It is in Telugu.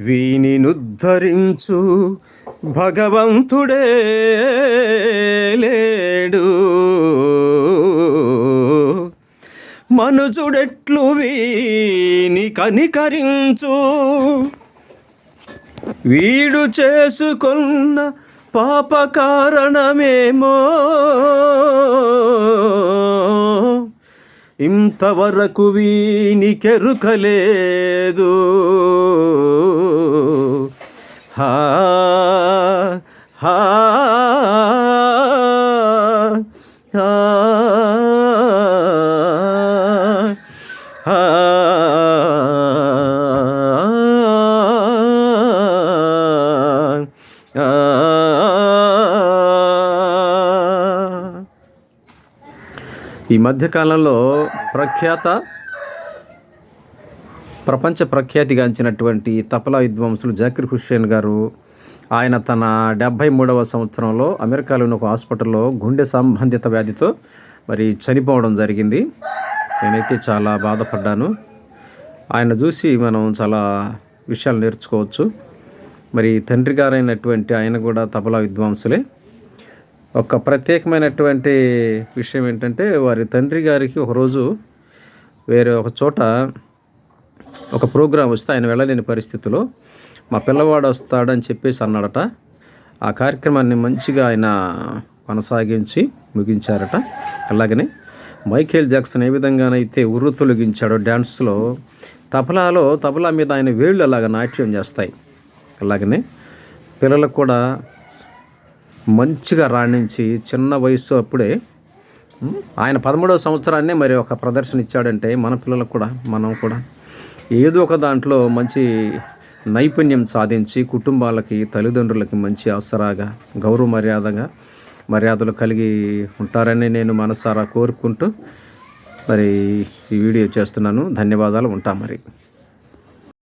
వీనినుద్ధరించు భగవంతుడే లేడు. మనుజుడెట్లు వీని కనికరించు. వీడు చేసుకున్న పాప కారణమేమో ఇంతవరకు వీనికెరుకలేదు హా ఈ మధ్యకాలంలో ప్రఖ్యాత ప్రపంచ ప్రఖ్యాతిగాంచినటువంటి తపలా విద్వాంసులు జాకిర్ హుస్సేన్ గారు ఆయన తన డెబ్భై మూడవ సంవత్సరంలో అమెరికాలోని ఒక హాస్పిటల్లో గుండె సంబంధిత వ్యాధితో మరి చనిపోవడం జరిగింది. నేనైతే చాలా బాధపడ్డాను. ఆయన చూసి మనం చాలా విషయాలు నేర్చుకోవచ్చు. మరి తండ్రి గారైనటువంటి ఆయన కూడా తబలా విద్వాంసులే. ఒక ప్రత్యేకమైనటువంటి విషయం ఏంటంటే వారి తండ్రి గారికి ఒకరోజు వేరే ఒక చోట ఒక ప్రోగ్రాం వస్తే ఆయన వెళ్ళలేని పరిస్థితిలో మా పిల్లవాడు వస్తాడని చెప్పేసి అన్నాడట. ఆ కార్యక్రమాన్ని మంచిగా ఆయన కొనసాగించి ముగించారట. అలాగనే మైకేల్ జాక్సన్ ఏ విధంగానైతే ఉర్రు తొలగించాడో డ్యాన్స్లో తబలాలో తబలా మీద ఆయన వేళ్ళు అలాగ నాట్యం చేస్తాయి. అలాగనే పిల్లలకు కూడా మంచిగా రాణించి చిన్న వయసు అప్పుడే ఆయన పదమూడవ సంవత్సరాన్నే మరి ఒక ప్రదర్శన ఇచ్చాడంటే మన పిల్లలకు కూడా మనం కూడా ఏదో ఒక దాంట్లో మంచి నైపుణ్యం సాధించి కుటుంబాలకి తల్లిదండ్రులకి మంచి అవసరాగా గౌరవ మర్యాదగా మర్యాదలు కలిగి ఉంటారని నేను మనసారా కోరుకుంటూ మరి ఈ వీడియో చేస్తున్నాను. ధన్యవాదాలు. ఉంటాం మరి.